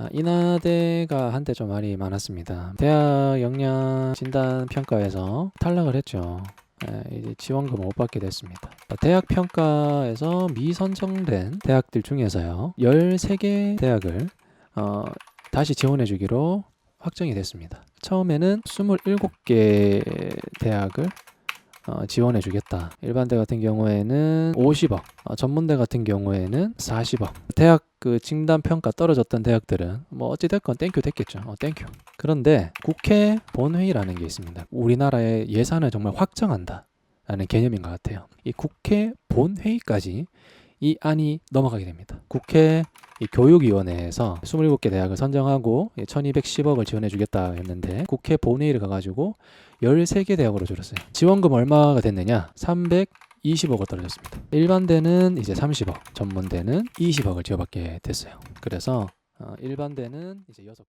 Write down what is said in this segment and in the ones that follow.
아, 인하대가 한때 좀 말이 많았습니다. 대학 역량 진단 평가에서 탈락을 했죠. 예, 이제 지원금 못 받게 됐습니다. 대학 평가에서 미선정된 대학들 중에서요. 13개 대학을 어, 다시 지원해 주기로 확정이 됐습니다. 처음에는 27개 대학을 어, 지원해 주겠다. 일반대 같은 경우에는 50억, 어, 전문대 같은 경우에는 40억. 대학 그 진단 평가 떨어졌던 대학들은 뭐 어찌 됐건 땡큐 됐겠죠. 어, 땡큐. 그런데 국회 본회의라는 게 있습니다. 우리나라의 예산을 정말 확정한다. 라는 개념인 것 같아요. 이 국회 본회의까지 이 안이 넘어가게 됩니다. 국회 이 교육위원회에서 27개 대학을 선정하고 1210억을 지원해 주겠다 했는데 국회 본회의를 가가지고 13개 대학으로 줄였어요. 지원금 얼마가 됐느냐? 320억을 떨어졌습니다. 일반대는 이제 30억, 전문대는 20억을 지원받게 됐어요. 그래서 어, 일반대는 이제 6곳.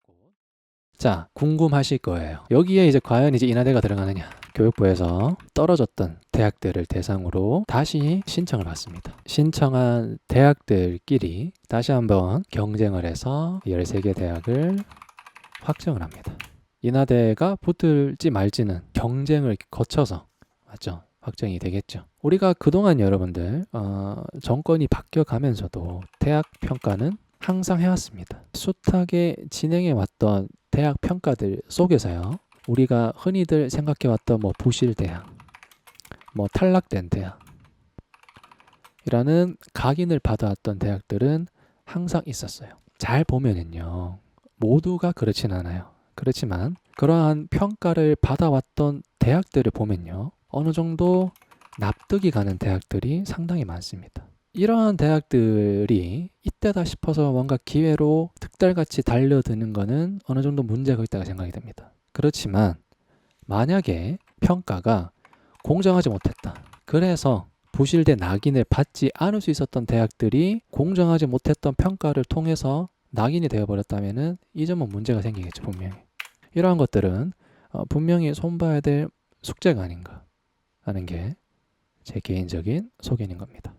자, 궁금하실 거예요. 여기에 이제 과연 이제 인하대가 들어가느냐? 교육부에서 떨어졌던 대학들을 대상으로 다시 신청을 받습니다. 신청한 대학들끼리 다시 한번 경쟁을 해서 13개 대학을 확정을 합니다. 인하대가 붙을지 말지는 경쟁을 거쳐서 맞죠? 확정이 되겠죠. 우리가 그동안 여러분들 어, 정권이 바뀌어가면서도 대학 평가는 항상 해왔습니다. 숱하게 진행해 왔던 대학 평가들 속에서요. 우리가 흔히들 생각해왔던 뭐 부실 대학, 뭐 탈락된 대학, 이라는 각인을 받아왔던 대학들은 항상 있었어요. 잘 보면은요, 모두가 그렇진 않아요. 그렇지만 그러한 평가를 받아왔던 대학들을 보면요, 어느 정도 납득이 가는 대학들이 상당히 많습니다. 이러한 대학들이 이때다 싶어서 뭔가 기회로 특달같이 달려드는 거는 어느 정도 문제가 있다고 생각이 됩니다. 그렇지만 만약에 평가가 공정하지 못했다. 그래서 부실된 낙인을 받지 않을 수 있었던 대학들이 공정하지 못했던 평가를 통해서 낙인이 되어버렸다면은 이 점은 문제가 생기겠죠 분명히. 이러한 것들은 어, 분명히 손봐야 될 숙제가 아닌가 하는 게 제 개인적인 소견인 겁니다.